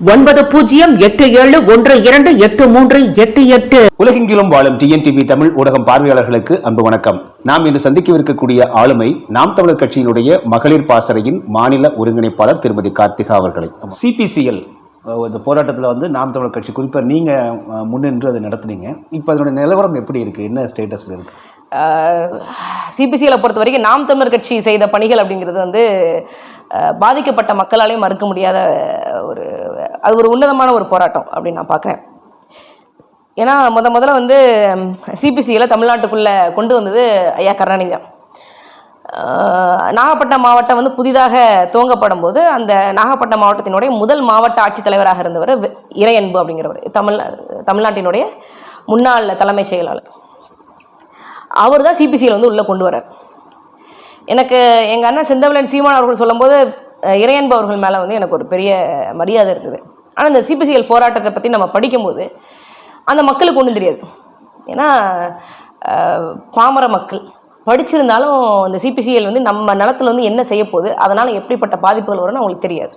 ஒன்பது பூஜ்ஜியம் எட்டு ஏழு ஒன்று இரண்டு எட்டு மூன்று எட்டு எட்டு. உலகெங்கிலும் வாழும் டிஎன்டிவி தமிழ் ஊடகம் பார்வையாளர்களுக்கு அன்பு வணக்கம். நாம் இன்று சந்திக்கவிருக்கக்கூடிய ஆளுமை நாம் தமிழர் கட்சியினுடைய மகளிர் பாசறையின் மாநில ஒருங்கிணைப்பாளர் திருமதி கார்த்திகா அவர்களை. சிபிசிஎல் இந்த போராட்டத்தில் வந்து நாம் தமிழர் கட்சி குறிப்பாக நீங்கள் முன்னின்று அதை நடத்துனீங்க. இப்போ அதனுடைய நிலவரம் எப்படி இருக்குது என்ன ஸ்டேட்டஸில் இருக்குது சிபிசியில் பொறுத்த வரைக்கும் நாம் தமிழர் கட்சி செய்த பணிகள் அப்படிங்கிறது வந்து பாதிக்கப்பட்ட மக்களாலேயும் மறுக்க முடியாத ஒரு அது ஒரு உன்னதமான ஒரு போராட்டம் அப்படின்னு நான் பார்க்குறேன். ஏன்னா முத முதல்ல வந்து சிபிசியில் தமிழ்நாட்டுக்குள்ளே கொண்டு வந்தது ஐயா கருணாநிதி தான். நாகப்பட்டினம் மாவட்டம் வந்து புதிதாக துவங்கப்படும் போது அந்த நாகப்பட்டினம் மாவட்டத்தினுடைய முதல் மாவட்ட ஆட்சித்தலைவராக இருந்தவர் இறையன்பு அப்படிங்கிறவர். தமிழ் தமிழ்நாட்டினுடைய முன்னாள் தலைமைச் செயலாளர். அவர் தான் சிபிசியில் வந்து உள்ளே கொண்டு வரார் எனக்கு எங்கள் அண்ணன் செந்தமிழன் சீமான் அவர்கள் சொல்லும்போது இறையன்பு அவர்கள் மேலே வந்து எனக்கு ஒரு பெரிய மரியாதை இருந்தது. ஆனால் இந்த சிபிசிஎல் போராட்டத்தை பற்றி நம்ம படிக்கும்போது அந்த மக்களுக்கு ஒன்றும் தெரியாது. ஏன்னா பாமர மக்கள் படிச்சிருந்தாலும் இந்த சிபிசிஎல் வந்து நம்ம நிலத்தில் வந்து என்ன செய்ய போகுது அதனால் எப்படிப்பட்ட பாதிப்புகள் வரும்னு அவங்களுக்கு தெரியாது.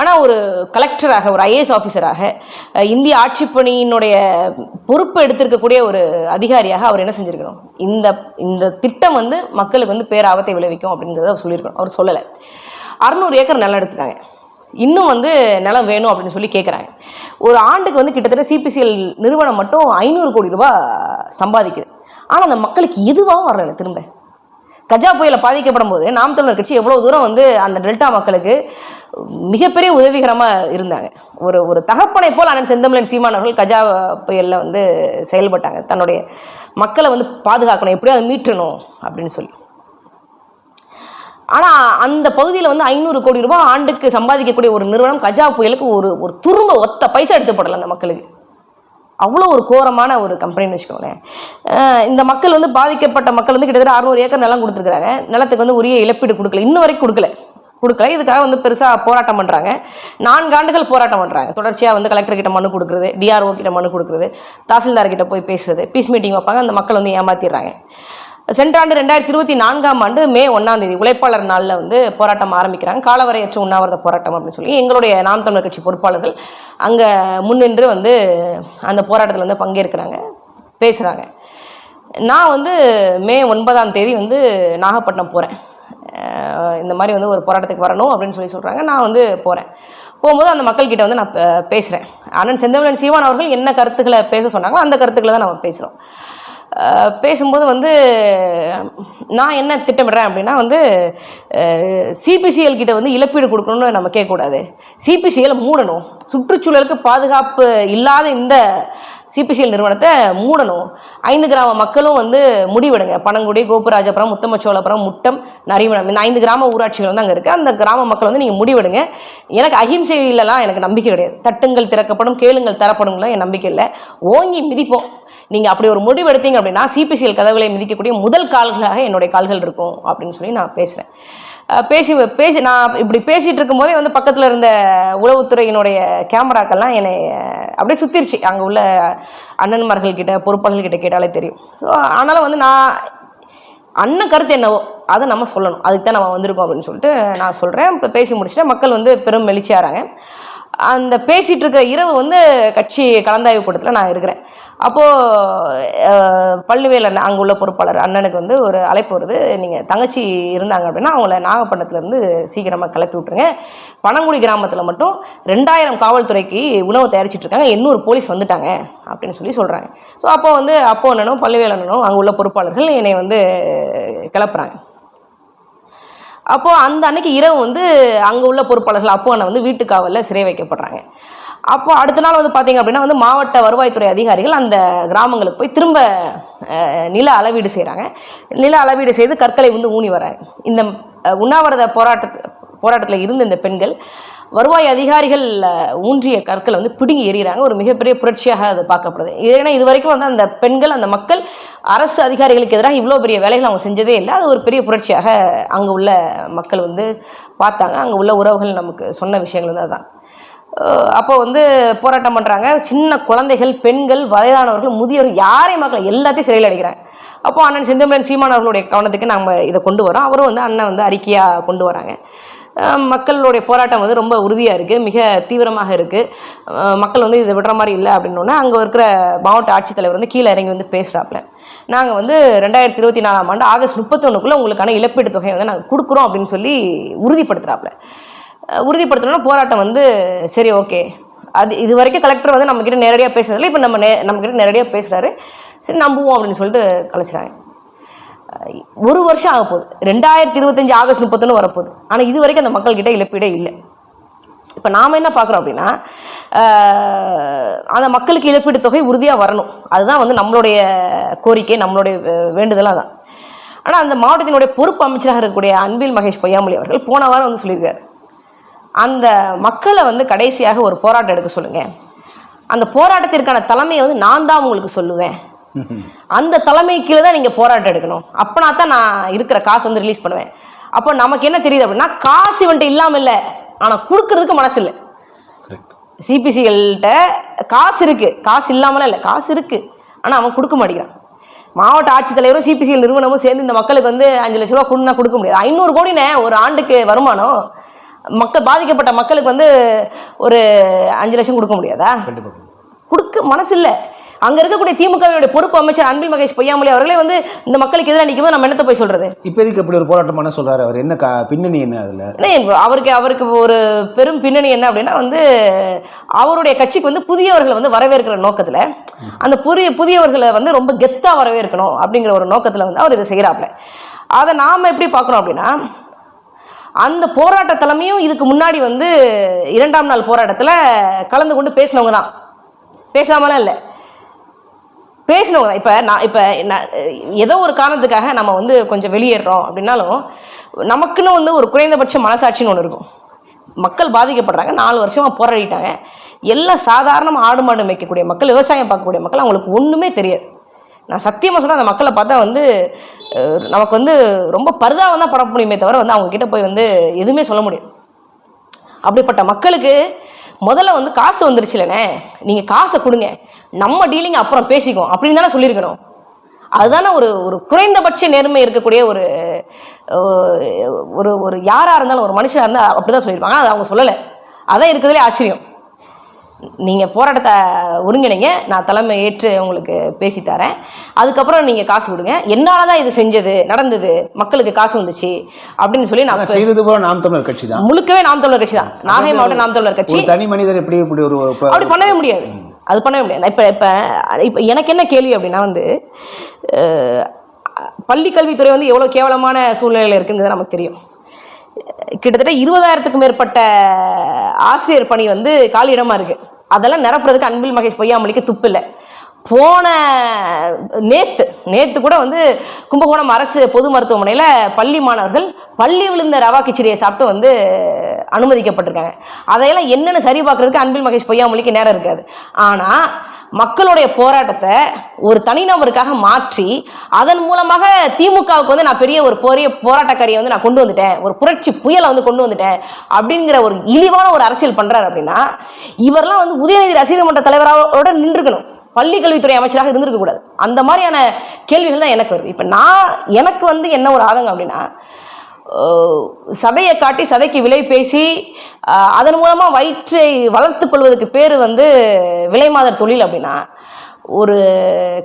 ஆனால் ஒரு கலெக்டராக ஒரு ஐஏஎஸ் ஆஃபீஸராக இந்திய ஆட்சிப்பணியினுடைய பொறுப்பு எடுத்திருக்கக்கூடிய ஒரு அதிகாரியாக அவர் என்ன செஞ்சுருக்கணும்? இந்த இந்த திட்டம் வந்து மக்களுக்கு வந்து பேராபத்தை விளைவிக்கும் அப்படிங்கிறத அவர் சொல்லியிருக்கணும். அவர் சொல்லலை. அறநூறு ஏக்கர் நிலம் எடுத்துட்டாங்க. இன்னும் வந்து நிலம் வேணும் அப்படின்னு சொல்லி கேட்குறாங்க ஒரு ஆண்டுக்கு வந்து கிட்டத்தட்ட சிபிசிஎல் நிறுவனம் மட்டும் ஐநூறு கோடி ரூபாய் சம்பாதிக்குது. ஆனால் அந்த மக்களுக்கு எதுவாகவும் வரல திரும்ப. கஜா புயலை பாதிக்கப்படும் போது நாம் தமிழர் கட்சி எவ்வளோ தூரம் வந்து அந்த டெல்டா மக்களுக்கு மிகப்பெரிய உதவிகரமாக இருந்தாங்க. ஒரு ஒரு தகப்பனை போல் அண்ணன் செந்தமிழன் சீமானவர்கள் கஜா புயலில் வந்து செயல்பட்டாங்க. தன்னுடைய மக்களை வந்து பாதுகாக்கணும். எப்படியோ அதை மீட்டணும் அப்படின்னு சொல்லி. ஆனால் அந்த பகுதியில் வந்து ஐநூறு கோடி ரூபாய் ஆண்டுக்கு சம்பாதிக்கக்கூடிய ஒரு நிறுவனம் கஜா புயலுக்கு ஒரு ஒரு துரும்ப ஒத்த பைசா எடுத்து அந்த மக்களுக்கு. அவ்வளோ ஒரு கோரமான ஒரு கம்பெனின்னு வச்சுக்கோங்களேன். இந்த மக்கள் வந்து பாதிக்கப்பட்ட மக்கள் வந்து கிட்டத்தட்ட அறுநூறு ஏக்கர் நிலம் கொடுத்துருக்குறாங்க. நிலத்துக்கு வந்து உரிய இழப்பீடு கொடுக்கல. இன்ன வரைக்கும் கொடுக்கல. கொடுக்கல. இதுக்காக வந்து பெருசாக போராட்டம் பண்ணுறாங்க நான்கு ஆண்டுகள் போராட்டம் பண்ணுறாங்க தொடர்ச்சியாக வந்து கலெக்டர் கிட்ட மனு கொடுக்குறது டிஆர்ஓ கிட்ட மனு கொடுக்குறது தாசில்தார் கிட்ட போய் பேசுறது பீஸ் மீட்டிங் வைப்பாங்க. அந்த மக்கள் வந்து ஏமாத்திடுறாங்க. சென்ற ஆண்டு ரெண்டாயிரத்தி இருபத்தி நான்காம் ஆண்டு மே ஒன்றாம் தேதி உழைப்பாளர் நாளில் வந்து போராட்டம் ஆரம்பிக்கிறாங்க. காலவரையற்ற உண்ணாவிரத போராட்டம் அப்படின்னு சொல்லி. எங்களுடைய நாம் தமிழர் கட்சி பொறுப்பாளர்கள் அங்கே முன்னின்று வந்து அந்த போராட்டத்தில் வந்து பங்கேற்கிறாங்க பேசுகிறாங்க நான் வந்து மே ஒன்பதாம் தேதி வந்து நாகப்பட்டினம் போகிறேன் இந்த மாதிரி வந்து ஒரு போராட்டத்துக்கு வரணும் அப்படின்னு சொல்லி சொல்கிறாங்க நான் வந்து போகிறேன் போகும்போது அந்த மக்கள்கிட்ட வந்து நான் பேசுகிறேன் அண்ணன் செந்தமிழன் சீமான் அவர்கள் என்ன கருத்துக்களை பேச சொன்னாங்களோ அந்த கருத்துக்களை தான் நம்ம பேசுகிறோம் பேசும்போது வந்து நான் என்ன திட்டமிடுறேன் அப்படின்னா வந்து சிபிசிஎல் கிட்ட வந்து இழப்பீடு கொடுக்கணும்னு நம்ம கேட்கக்கூடாது. சிபிசிஎல் மூடணும். சுற்றுச்சூழலுக்கு பாதுகாப்பு இல்லாத இந்த சிபிசிஎல் நிறுவனத்தை மூடணும். ஐந்து கிராம மக்களும் வந்து முடிவெடுங்க. பனங்குடி கோபுராஜபுரம் முத்தமச்சோளபுரம் முட்டம் நரிமணம் இந்த ஐந்து கிராம ஊராட்சிகள் வந்து அங்கே இருக்குது அந்த கிராம மக்கள் வந்து நீங்கள் முடிவெடுங்க. எனக்கு அஹிம்சையிலலாம் எனக்கு நம்பிக்கை கிடையாது. தட்டுங்கள் திறக்கப்படும் கேளுங்கள் தரப்படும்லாம் என் நம்பிக்கை இல்லை. ஓங்கி மிதிப்போம். நீங்கள் அப்படி ஒரு முடிவு எடுத்தீங்க அப்படின்னா சிபிசிஎல் கதவுகளை மிதிக்கக்கூடிய முதல் கால்களாக என்னுடைய கால்கள் இருக்கும் அப்படின்னு சொல்லி நான் பேசுகிறேன் பேசி பேசி நான் இப்படி பேசிகிட்டு இருக்கும்போதே வந்து பக்கத்தில் இருந்த உளவுத்துறையினுடைய கேமராக்கெல்லாம் என்னை அப்படியே சுத்திருச்சு. அங்கே உள்ள அண்ணன்மார்கள் கிட்ட பொறுப்பாளர்கள் கிட்ட கேட்டாலே தெரியும். ஸோ ஆனாலும் வந்து நான் அண்ணன் கருத்து என்னவோ அதை நம்ம சொல்லணும். அதுக்கு தான் நம்ம வந்திருக்கோம் அப்படின்னு சொல்லிட்டு நான் சொல்கிறேன் இப்போ பேசி முடிச்சுட்டு மக்கள் வந்து பெரும் மெளிச்சியாராங்க அந்த பேசிகிட்டு இருக்கிற இரவு வந்து கட்சி கலந்தாய்வு கூட்டத்தில் நான் இருக்கிறேன். அப்போது பள்ளிவேல் அண்ணன் அங்கே உள்ள பொறுப்பாளர் அண்ணனுக்கு வந்து ஒரு அழைப்பு வருது. நீங்கள் தங்கச்சி இருந்தாங்க அப்படின்னா அவங்கள நாகப்பட்டினத்துலேருந்து சீக்கிரமாக கிளப்பி விட்ருங்க பனங்குடி கிராமத்தில் மட்டும் ரெண்டாயிரம் காவல்துறைக்கு உணவு தயாரிச்சிட்டு இருக்காங்க. எண்ணூறு போலீஸ் வந்துட்டாங்க அப்படின்னு சொல்லி சொல்கிறாங்க ஸோ அப்போ வந்து அப்போ அண்ணனும் பள்ளிவேல் அண்ணனும் அங்கே உள்ள பொறுப்பாளர்கள் என்னை வந்து கிளப்புறாங்க. அப்போது அந்த அன்னைக்கு இரவு வந்து அங்கே உள்ள பொறுப்பாளர்கள் அப்போ அண்ணன் வந்து வீட்டு காவலில் சிறை வைக்கப்படுறாங்க. அப்போ அடுத்த நாள் வந்து பார்த்தீங்க அப்படின்னா வந்து மாவட்ட வருவாய்த்துறை அதிகாரிகள் அந்த கிராமங்களுக்கு போய் திரும்ப நில அளவீடு செய்கிறாங்க நில அளவீடு செய்து கற்களை வந்து ஊனி வராங்க இந்த உண்ணாவிரத போராட்ட போராட்டத்தில் இருந்த இந்த பெண்கள் வருவாய் அதிகாரிகள் ஊன்றிய கற்களை வந்து பிடுங்கி எறிகிறாங்க. ஒரு மிகப்பெரிய புரட்சியாக அது பார்க்கப்படுது. ஏன்னா இது வரைக்கும் வந்து அந்த பெண்கள் அந்த மக்கள் அரசு அதிகாரிகளுக்கு எதிராக இவ்வளோ பெரிய வேலைகள் அவங்க செஞ்சதே இல்லை. அது ஒரு பெரிய புரட்சியாக அங்கே உள்ள மக்கள் வந்து பார்த்தாங்க. அங்கே உள்ள உறவுகள் நமக்கு சொன்ன விஷயங்கள் வந்து அதுதான் அப்போ வந்து போராட்டம் பண்ணுறாங்க சின்ன குழந்தைகள் பெண்கள் வயதானவர்கள் முதியவர்கள் யாரையும் மக்கள் எல்லாத்தையும் சிறையில் அடைக்கிறாங்க. அப்போ அண்ணன் செந்தமிழன் சீமான் அவர்களுடைய கவனத்துக்கு நம்ம இதை கொண்டு வரோம். அவரும் வந்து அண்ணன் வந்து அறிக்கையாக கொண்டு வராங்க. மக்களுடைய போராட்டம் வந்து ரொம்ப உறுதியாக இருக்குது மிக தீவிரமாக இருக்குது மக்கள் வந்து இதை விடுற மாதிரி இல்லை அப்படின்னோடனே அங்கே இருக்கிற மாவட்ட ஆட்சித்தலைவர் வந்து கீழே இறங்கி வந்து பேசுகிறாப்புல நாங்கள் வந்து ரெண்டாயிரத்தி இருபத்தி நாலாம் ஆண்டு ஆகஸ்ட் முப்பத்தொன்றுக்குள்ளே உங்களுக்கான இழப்பீட்டு தொகையை வந்து நாங்கள் கொடுக்குறோம் அப்படின்னு சொல்லி உறுதிப்படுத்துகிறாப்புல உறுதிப்படுத்தணும்னா போராட்டம் வந்து சரி ஓகே. அது இது வரைக்கும் கலெக்டர் வந்து நம்மக்கிட்ட நேரடியாக பேசுறதில்ல இப்போ நம்ம நே நம்மக்கிட்ட நேரடியாக பேசுகிறாரு சரி நம்புவோம் அப்படின்னு சொல்லிட்டு கலைச்சிறாங்க. ஒரு வருஷம் ஆக போகுது. ரெண்டாயிரத்தி இருபத்தஞ்சி ஆகஸ்ட் முப்பத்தொன்று வரப்போகுது. ஆனால் இது வரைக்கும் அந்த மக்கள்கிட்ட இழப்பீடே இல்லை. இப்போ நாம் என்ன பார்க்குறோம் அப்படின்னா அந்த மக்களுக்கு இழப்பீடு தொகை உறுதியாக வரணும். அதுதான் வந்து நம்மளுடைய கோரிக்கை நம்மளுடைய வே- வேண்டுதலாக தான் ஆனால் அந்த மாவட்டத்தினுடைய பொறுப்பு அமைச்சராக இருக்கக்கூடிய அன்பில் மகேஷ் பொய்யாமொழி அவர்கள் போன வாரம் வந்து சொல்லியிருக்காரு. அந்த மக்களை வந்து கடைசியாக ஒரு போராட்டம் எடுக்க சொல்லுங்கள் அந்த போராட்டத்திற்கான தலைமையை வந்து நான் தான் உங்களுக்கு சொல்லுவேன். அந்த தலைமை கீழே தான் நீங்கள் போராட்டம் எடுக்கணும். அப்பனா தான் நான் இருக்கிற காசு வந்து ரிலீஸ் பண்ணுவேன். அப்போ நமக்கு என்ன தெரியுது அப்படின்னா காசு இவன்ட்டு இல்லாமல் இல்லை. ஆனால் கொடுக்கறதுக்கு மனசு இல்லை. சிபிசிகள்கிட்ட காசு இருக்கு. காசு இல்லாமலாம் இல்லை. காசு இருக்கு. ஆனால் அவன் கொடுக்க மாட்டேங்கிறான். மாவட்ட ஆட்சித்தலைவரும் சிபிசிஎல் நிறுவனமும் சேர்ந்து இந்த மக்களுக்கு வந்து அஞ்சு லட்ச ரூபா கொடுனா கொடுக்க முடியாது. ஐநூறு கோடினே ஒரு ஆண்டுக்கு வருமானம். மக்கள் பாதிக்கப்பட்ட மக்களுக்கு வந்து ஒரு அஞ்சு லட்சம் கொடுக்க முடியாதா? கொடுக்க மனசு இல்லை. அங்கே இருக்கக்கூடிய திமுகவுடைய பொறுப்பு அமைச்சர் அன்பில் மகேஷ் பொய்யாமொழி அவர்களே வந்து இந்த மக்களுக்கு எதிராக நிற்கும்போது நம்ம என்னத்தை போய் சொல்றது? இப்போதைக்கு அப்படி ஒரு போராட்டம் பண்ண சொல்றாரு அவர்? என்ன பின்னணி என்ன அதில்? அவருக்கு அவருக்கு ஒரு பெரும் பின்னணி என்ன அப்படின்னா வந்து அவருடைய கட்சிக்கு வந்து புதியவர்களை வந்து வரவேற்கிற நோக்கத்தில் அந்த புதிய புதியவர்களை வந்து ரொம்ப கெத்தா வரவேற்கணும் அப்படிங்கிற ஒரு நோக்கத்தில் வந்து அவர் இதை செய்கிறாப்புல அதை நாம் எப்படி பார்க்குறோம் அப்படின்னா அந்த போராட்ட தலைமையும் இதுக்கு முன்னாடி வந்து இரண்டாம் நாள் போராட்டத்தில் கலந்து கொண்டு பேசினவங்க தான். பேசாமலாம் இல்லை. பேசினவங்க தான். இப்போ நான் இப்போ ஏதோ ஒரு காரணத்துக்காக நம்ம வந்து கொஞ்சம் வெளியேறோம் அப்படின்னாலும் நமக்குன்னு வந்து ஒரு குறைந்தபட்ச மனசாட்சின்னு ஒன்று இருக்கும். மக்கள் பாதிக்கப்படுறாங்க நாலு வருஷமாக போராடிட்டாங்க. எல்லாம் சாதாரணமாக ஆடு மாடு மேய்க்கக்கூடிய மக்கள் விவசாயம் பார்க்கக்கூடிய மக்கள் அவங்களுக்கு ஒன்றுமே தெரியாது. நான் சத்தியமாக சொல்கிறேன் அந்த மக்களை பார்த்தா வந்து நமக்கு வந்து ரொம்ப பரிதாபம் தான் பட முடியுமே தவிர வந்து அவங்கக்கிட்ட போய் வந்து எதுவுமே சொல்ல முடியாது. அப்படிப்பட்ட மக்களுக்கு முதல்ல வந்து காசு வந்துருச்சுலண்ணே. நீங்கள் காசை கொடுங்க. நம்ம டீலிங் அப்புறம் பேசிக்குவோம். அப்படின்னு தானே சொல்லியிருக்கணும். அதுதானே ஒரு ஒரு குறைந்தபட்ச நேர்மை இருக்கக்கூடிய ஒரு ஒரு ஒரு யாராக இருந்தாலும் ஒரு மனுஷனாக இருந்தால் அப்படி தான் சொல்லியிருப்பாங்க. அது அவங்க சொல்லலை. அதான் இருக்கிறதுலே ஆச்சரியம். நீங்கள் போராட்டத்தை ஒருங்கிணைங்க. நான் தலைமை ஏற்று உங்களுக்கு பேசி தரேன். அதுக்கப்புறம் நீங்கள் காசு கொடுங்க. என்னால் தான் இது செஞ்சது நடந்தது மக்களுக்கு காசு வந்துச்சு அப்படின்னு சொல்லி நான் செய்தது போல நாம் தமிழர் கட்சி தான். முழுக்கவே நாம் தமிழர் கட்சி தான். நாகை மாவட்ட நாம் தமிழர் கட்சி. தனி மனிதர் எப்படி இப்படி ஒரு அப்படி பண்ணவே முடியாது. அது பண்ணவே முடியாது. இப்போ இப்போ இப்போ எனக்கு என்ன கேள்வி அப்படின்னா வந்து பள்ளி கல்வித்துறை வந்து எவ்வளோ கேவலமான சூழ்நிலையில் இருக்குன்றது நமக்கு தெரியும். கிட்டத்தட்ட இருபதாயிரத்துக்கும் மேற்பட்ட ஆசிரியர் பணி வந்து காலியிடமா இருக்கு. அதெல்லாம் நிரப்புறதுக்கு அன்பில் மகேஷ் பொய்யாமொழிக்கு துப்பு இல்லை போன நேத்து நேத்து கூட வந்து கும்பகோணம் அரசு பொது மருத்துவமனையில் பள்ளி மாணவர்கள் பள்ளி விழுந்த ரவா கிச்சடியை சாப்பிட்டு வந்து அனுமதிக்கப்பட்டிருக்காங்க. அதையெல்லாம் என்னென்னு சரி பார்க்கறதுக்கு அன்பில் மகேஷ் பொய்யாமொழிக்கு நேரம் இருக்காது. ஆனால் மக்களுடைய போராட்டத்தை ஒரு தனிநபருக்காக மாற்றி அதன் மூலமாக திமுகவுக்கு வந்து நான் பெரிய ஒரு பெரிய போராட்டக்காரியை வந்து நான் கொண்டு வந்துட்டேன் ஒரு புரட்சி புயலை வந்து கொண்டு வந்துட்டேன் அப்படிங்கிற ஒரு இழிவான ஒரு அரசியல் பண்ணுறாரு அப்படின்னா இவரெல்லாம் வந்து உதயநிதி ரசிகர் மன்ற தலைவரோட நின்றுக்கணும். பள்ளி கல்வித்துறை அமைச்சராக இருந்திருக்க கூடாது அந்த மாதிரியான கேள்விகள் தான் எனக்கு வருது. இப்போ நான் எனக்கு வந்து என்ன ஒரு ஆதங்கம் அப்படின்னா சதையை காட்டி சதைக்கு விலை பேசி அதன் மூலமாக வயிற்றை வளர்த்து கொள்வதற்கு பேர் வந்து விலைமாதர் தொழில் அப்படின்னா ஒரு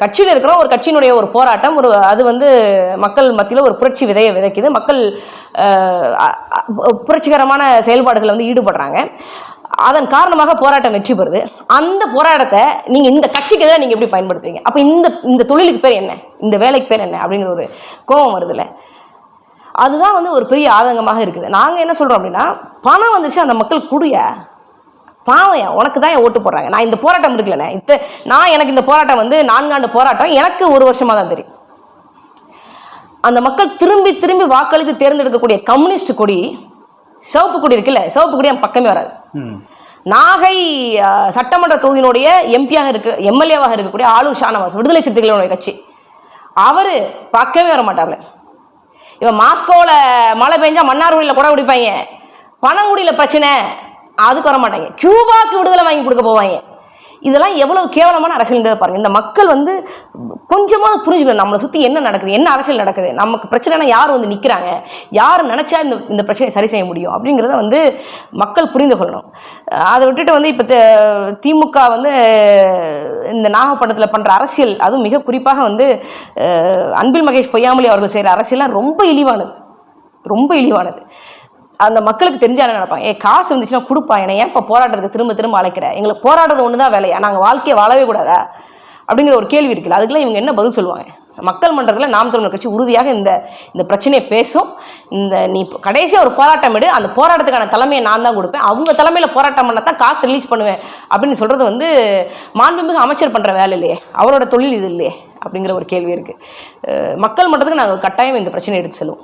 கட்சியில் இருக்கிறோம் ஒரு கட்சியினுடைய ஒரு போராட்டம் ஒரு அது வந்து மக்கள் மத்தியில் ஒரு புரட்சி விதையை விதைக்குது. மக்கள் புரட்சிகரமான செயல்பாடுகளை வந்து ஈடுபடுறாங்க. அதன் காரணமாக போராட்டம் வெற்றி பெறுது. அந்த போராட்டத்தை நீங்கள் இந்த கட்சிக்கு எதிராக நீங்கள் எப்படி பயன்படுத்துவீங்க? அப்போ இந்த இந்த தொழிலுக்கு பேர் என்ன? இந்த வேலைக்கு பேர் என்ன? அப்படிங்கிற ஒரு கோபம் வருதுல்ல. அதுதான் வந்து ஒரு பெரிய ஆதங்கமாக இருக்குது. நாங்கள் என்ன சொல்கிறோம் அப்படின்னா பணம் வந்துச்சு அந்த மக்கள் குடிய. பாவையா உனக்கு தான் ஓட்டு போடுறாங்க? நான் இந்த போராட்டம் இருக்குல்லண்ணே இத்த நான் எனக்கு இந்த போராட்டம் வந்து நான்காண்டு போராட்டம். எனக்கு ஒரு வருஷமாக தான் தெரியும். அந்த மக்கள் திரும்பி திரும்பி வாக்களித்து தேர்ந்தெடுக்கக்கூடிய கம்யூனிஸ்ட் கொடி சிவப்பு கொடி இருக்குல்ல சிவப்பு கொடி என் பக்கமே வராது. நாகை சட்டமன்ற தொகுதியினுடைய எம்பியாக இருக்கு எம்எல்ஏவாக இருக்கக்கூடிய ஆளூர் ஷானவாஸ் விடுதலை சிறுத்தைகளுடைய கட்சி. அவர் பக்கமே வர மாட்டார்ல. இவன் மாஸ்கோவில் மழை பெஞ்சா மன்னார்குடியில் கூட குடிப்பாங்க. பனங்குடியில் பிரச்சனை அதுக்கு வர மாட்டாங்க. கியூபாக்கு விடுதலை வாங்கி கொடுக்க போவாங்க. இதெல்லாம் எவ்வளவு கேவலமான அரசியல்ன்றதை பாருங்க. இந்த மக்கள் வந்து கொஞ்சமாக புரிஞ்சுக்கணும். நம்மளை சுற்றி என்ன நடக்குது? என்ன அரசியல் நடக்குது? நமக்கு பிரச்சனைனா யார் வந்து நிற்கிறாங்க யார் நினச்சா இந்த இந்த பிரச்சனையை சரி செய்ய முடியும்? அப்படிங்கிறத வந்து மக்கள் புரிந்து கொள்ளணும். அதை விட்டுட்டு வந்து இப்போ திமுக வந்து இந்த நாகப்பட்டினத்தில் பண்ணுற அரசியல் அதுவும் மிக குறிப்பாக வந்து அன்பில் மகேஷ் பொய்யாமொழி அவர்கள் செய்கிற அரசியல்லாம் ரொம்ப இழிவானது. ரொம்ப இழிவானது. அந்த மக்களுக்கு தெரிஞ்சா என்ன நினைப்பாங்க ஏ காசு வந்துச்சுன்னா கொடுப்பா என்ன ஏன் இப்போ போராட்டத்துக்கு திரும்ப திரும்ப அழைக்கிற? எங்களுக்கு போராடுறது ஒன்று தான் வேலையா நாங்கள் வாழ்க்கையை வாழவே கூடாதா? அப்படிங்கிற ஒரு கேள்வி இருக்குல்ல அதுக்கெல்லாம் இவங்க என்ன பதில் சொல்லுவாங்க? மக்கள் மன்றத்தில் நாம் தமிழர் கட்சி உறுதியாக இந்த இந்த பிரச்சனையை பேசும். இந்த நீ இப்போ கடைசியாக ஒரு போராட்டம் எடு அந்த போராட்டத்துக்கான தலைமையை நான் தான் கொடுப்பேன். அவங்க தலைமையில் போராட்டம் பண்ண தான் காசு ரிலீஸ் பண்ணுவேன் அப்படின்னு சொல்கிறது வந்து மாண்புமிகு அமைச்சர் பண்ணுற வேலை இல்லையே அவரோட தொழில் இது இல்லையே அப்படிங்கிற ஒரு கேள்வி இருக்குது மக்கள் மன்றத்துக்கு நாங்கள் கட்டாயம் இந்த பிரச்சனையை எடுத்து செல்வோம்